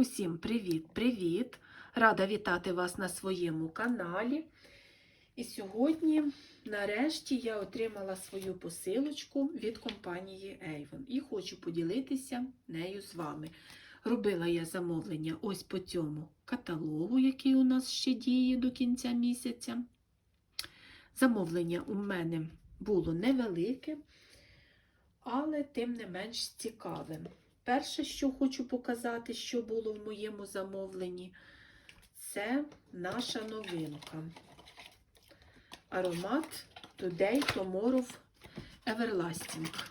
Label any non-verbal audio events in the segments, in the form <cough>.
Усім привіт-привіт! Рада вітати вас на своєму каналі. І сьогодні, нарешті, я отримала свою посилочку від компанії Avon і хочу поділитися нею з вами. Робила я замовлення ось по цьому каталогу, який у нас ще діє до кінця місяця. Замовлення у мене було невелике, але тим не менш цікаве. Перше, що хочу показати, що було в моєму замовленні, це наша новинка. Аромат Today Tomorrow Everlasting.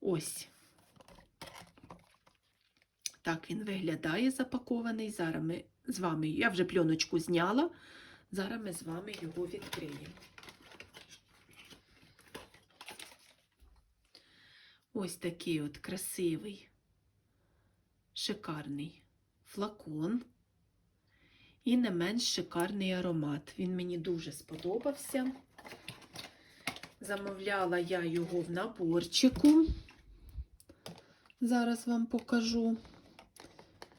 Ось. Так він виглядає запакований. Зараз ми з вами, я вже пленочку зняла, зараз ми з вами його відкриємо. Ось такий от красивий, шикарний флакон і не менш шикарний аромат. Він мені дуже сподобався. Замовляла я його в наборчику. Зараз вам покажу.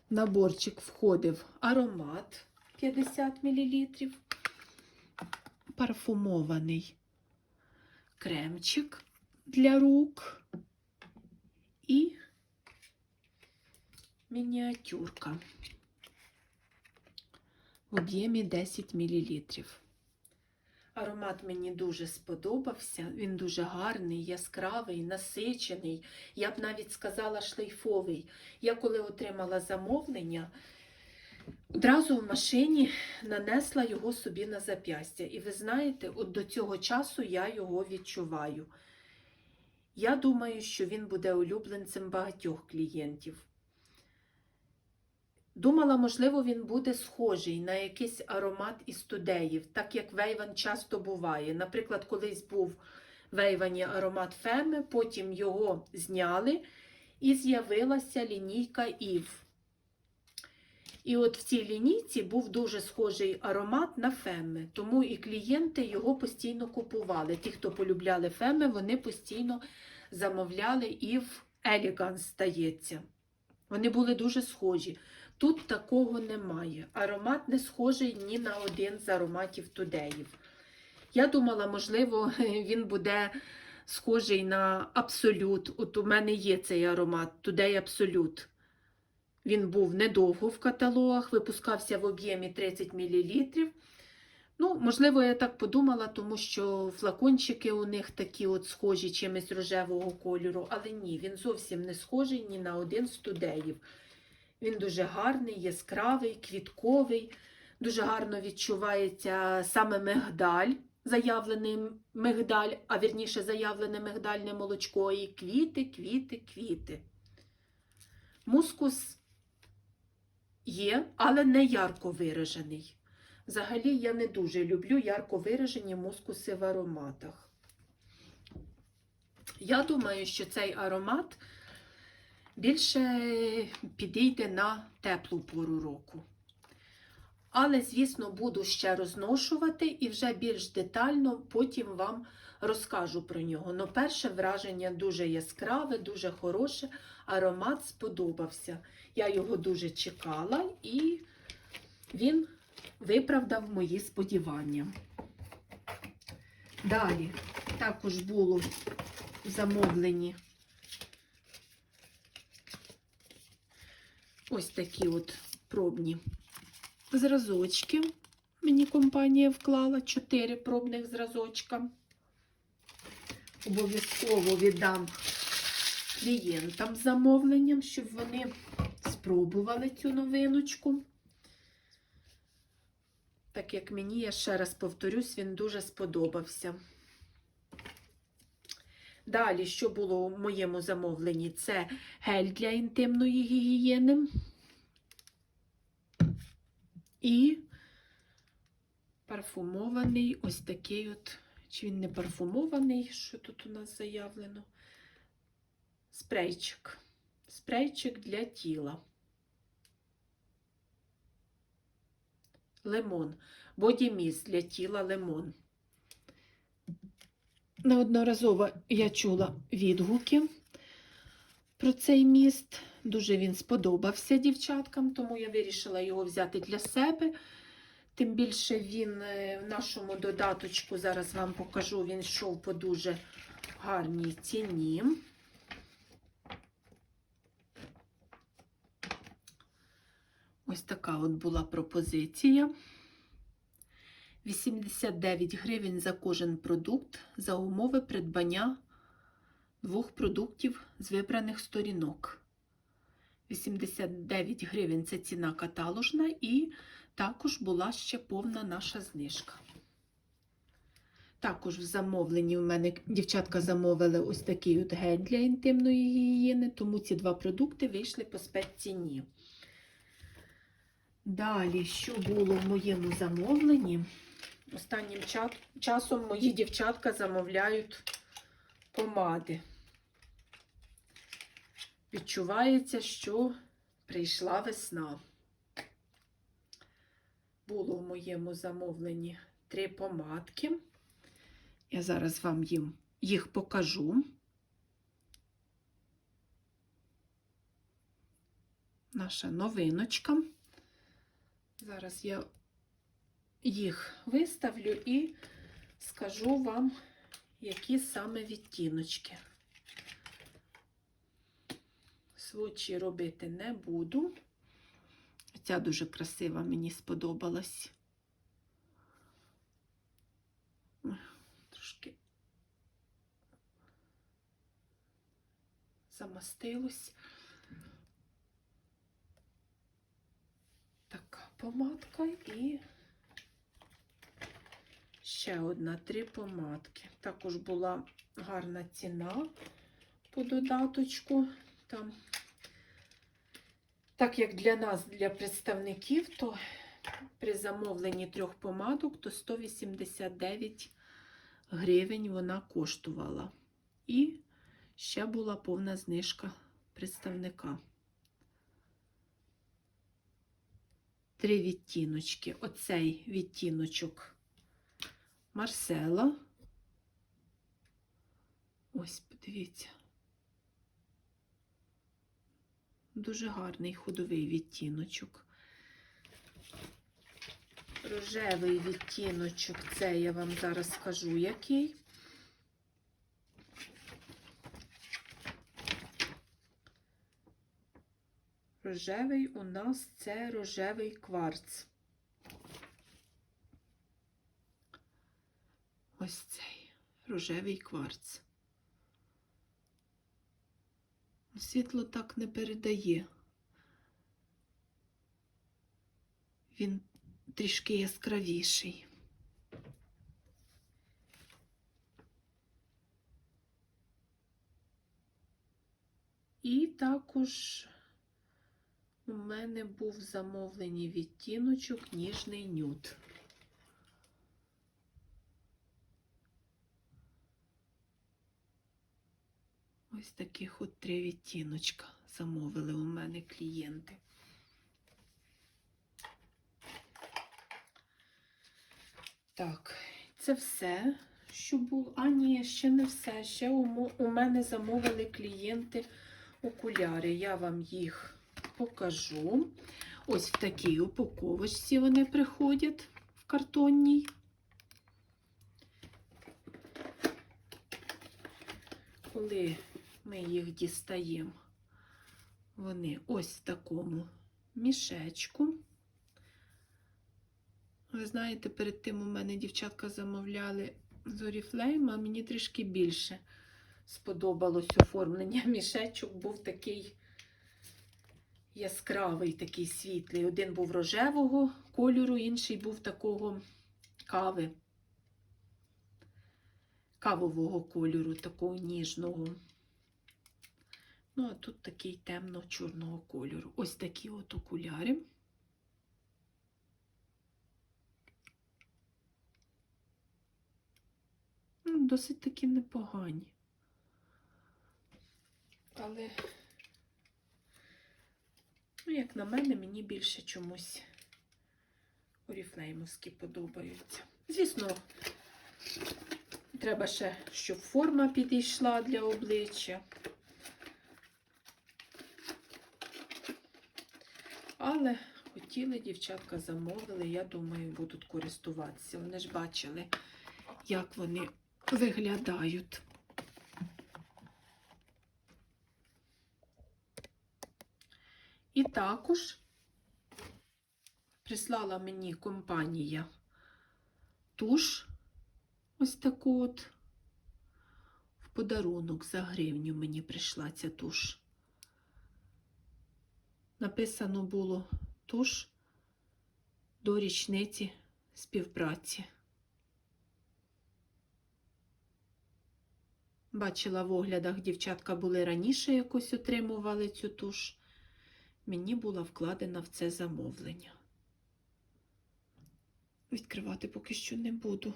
Наборчик входив аромат 50 мл, парфумований кремчик для рук і мініатюрка в об'ємі 10 мл. Аромат мені дуже сподобався, він дуже гарний, яскравий, насичений, я б навіть сказала шлейфовий. Я коли отримала замовлення, одразу в машині нанесла його собі на зап'ястя. І ви знаєте, от до цього часу я його відчуваю. Я думаю, що він буде улюбленцем багатьох клієнтів. Думала, можливо, він буде схожий на якийсь аромат із тудеїв, так як вейван часто буває. Наприклад, колись був вейвані аромат Феми, потім його зняли і з'явилася лінійка Ів. І от в цій лінійці був дуже схожий аромат на Феми, тому і клієнти його постійно купували. Ті, хто полюбляли Феми, вони постійно замовляли Ів Еліганс, стається. Вони були дуже схожі. Тут такого немає. Аромат не схожий ні на один з ароматів тудеїв. Я думала, можливо, <laughs> він буде схожий на абсолют. От у мене є цей аромат Тудей Абсолют. Він був недовго в каталогах, випускався в об'ємі 30 мл. Ну, можливо, я так подумала, тому що флакончики у них такі от схожі чимось рожевого кольору, але ні, він зовсім не схожий ні на один з тудеїв. Він дуже гарний, яскравий, квітковий, дуже гарно відчувається саме мигдаль, заявлений мигдаль, а вірніше заявлене мигдальне молочко, і квіти, квіти, квіти. Мускус є, але не ярко виражений. Взагалі, я не дуже люблю ярко виражені мускуси в ароматах. Я думаю, що цей аромат більше підійде на теплу пору року. Але, звісно, буду ще розношувати і вже більш детально потім вам розкажу про нього. Но перше враження дуже яскраве, дуже хороше, аромат сподобався. Я його дуже чекала і він виправдав мої сподівання. Далі також було в замовленні ось такі от пробні зразочки. Мені компанія вклала 4 пробних зразочка. Обов'язково віддам клієнтам замовленням, щоб вони спробували цю новиночку. Так як мені, я ще раз повторюсь, він дуже сподобався. Далі, що було у моєму замовленні, це гель для інтимної гігієни. І парфумований ось такий от, чи він не парфумований, що тут у нас заявлено? Спрейчик. Спрейчик для тіла. Лимон. Бодіміс для тіла лимон. Неодноразово я чула відгуки про цей міст. Дуже він сподобався дівчаткам, тому я вирішила його взяти для себе. Тим більше він е, в нашому додаточку, зараз вам покажу, він йшов по дуже гарній ціні. Ось така от була пропозиція. 89 гривень за кожен продукт за умови придбання двох продуктів з вибраних сторінок. 89 гривень це ціна каталожна, і також була ще повна наша знижка. Також в замовленні в мене дівчатка замовили ось такий от гель для інтимної гігієни, тому ці два продукти вийшли по спецціні. Далі, що було в моєму замовленні? Останнім часом мої дівчатка замовляють помади. Відчувається, що прийшла весна. Було в моєму замовленні три помадки. Я зараз вам їм, їх покажу. Наша новиночка. Зараз я їх виставлю і скажу вам, які саме відтіночки. Свочі робити не буду. Ця дуже красива, мені сподобалась. Трошки замастилось. Така помадка і ще одна три помадки. Також була гарна ціна по додаточку. Там, так як для нас, для представників, то при замовленні трьох помадок, то 189 гривень вона коштувала. І ще була повна знижка представника. Три відтіночки. Оцей відтіночок Марсела. Ось, подивіться. Дуже гарний ходовий відтіночок. Рожевий відтіночок, це я вам зараз скажу, який. Рожевий у нас це рожевий кварц. Ось цей рожевий кварц. Світло так не передає. Він трішки яскравіший. І також у мене був замовлений відтіночок ніжний нюд. Ось таких от три відтіночка замовили у мене клієнти. Так, це все, що було. А, ні, ще не все. Ще у, у мене замовили клієнти окуляри. Я вам їх покажу. Ось в такій упаковочці вони приходять в картонній. Коли ми їх дістаємо, вони ось в такому мішечку. Ви знаєте, перед тим у мене дівчатка замовляли з Oriflame, а мені трішки більше сподобалось оформлення. <laughs> Мішечок був такий яскравий, такий світлий. Один був рожевого кольору, інший був такого кави, кавового кольору, такого ніжного. Ну, а тут такий темно-чорного кольору. Ось такі от окуляри. Ну, Досить таки непогані. Але, ну, як на мене, мені більше чомусь оріфлеймовські подобаються. Звісно, треба ще, щоб форма підійшла для обличчя. Але хотіли, дівчатка замовили, я думаю, будуть користуватися. Вони ж бачили, як вони виглядають. І також прислала мені компанія туш ось таку от. В подарунок за гривню мені прийшла ця туш. Написано було туш до річниці співпраці. Бачила в оглядах, дівчатка були раніше якось отримували цю туш. Мені була вкладена в це замовлення. Відкривати поки що не буду.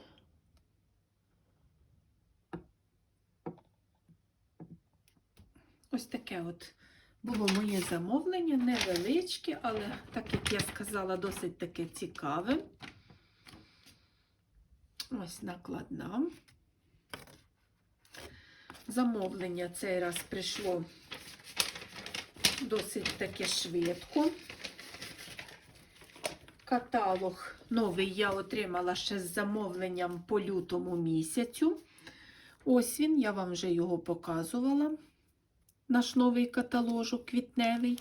Ось таке от було моє замовлення, невеличке, але, так як я сказала, досить таке цікаве. Ось накладна. Замовлення цей раз прийшло досить таки швидко. Каталог новий я отримала ще з замовленням по лютому місяцю. Ось він, я вам вже його показувала. Наш новий каталожок квітневий.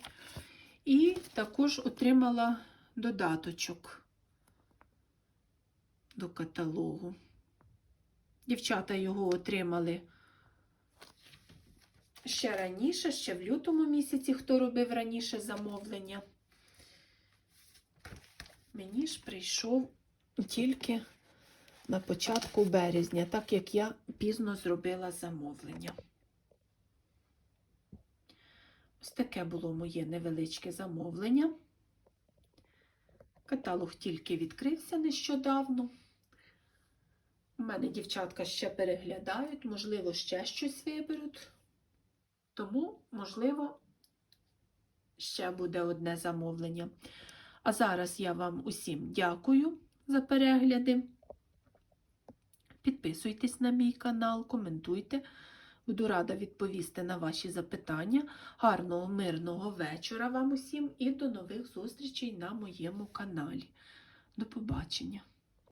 І також отримала додаточок до каталогу. Дівчата його отримали ще раніше, ще в лютому місяці, хто робив раніше замовлення. Мені ж прийшов тільки на початку березня, так як я пізно зробила замовлення. Ось таке було моє невеличке замовлення. Каталог тільки відкрився нещодавно. У мене дівчатка ще переглядають, можливо, ще щось виберуть. Тому, можливо, ще буде одне замовлення. А зараз я вам усім дякую за перегляди. Підписуйтесь на мій канал, коментуйте. Буду рада відповісти на ваші запитання. Гарного, мирного вечора вам усім і до нових зустрічей на моєму каналі. До побачення!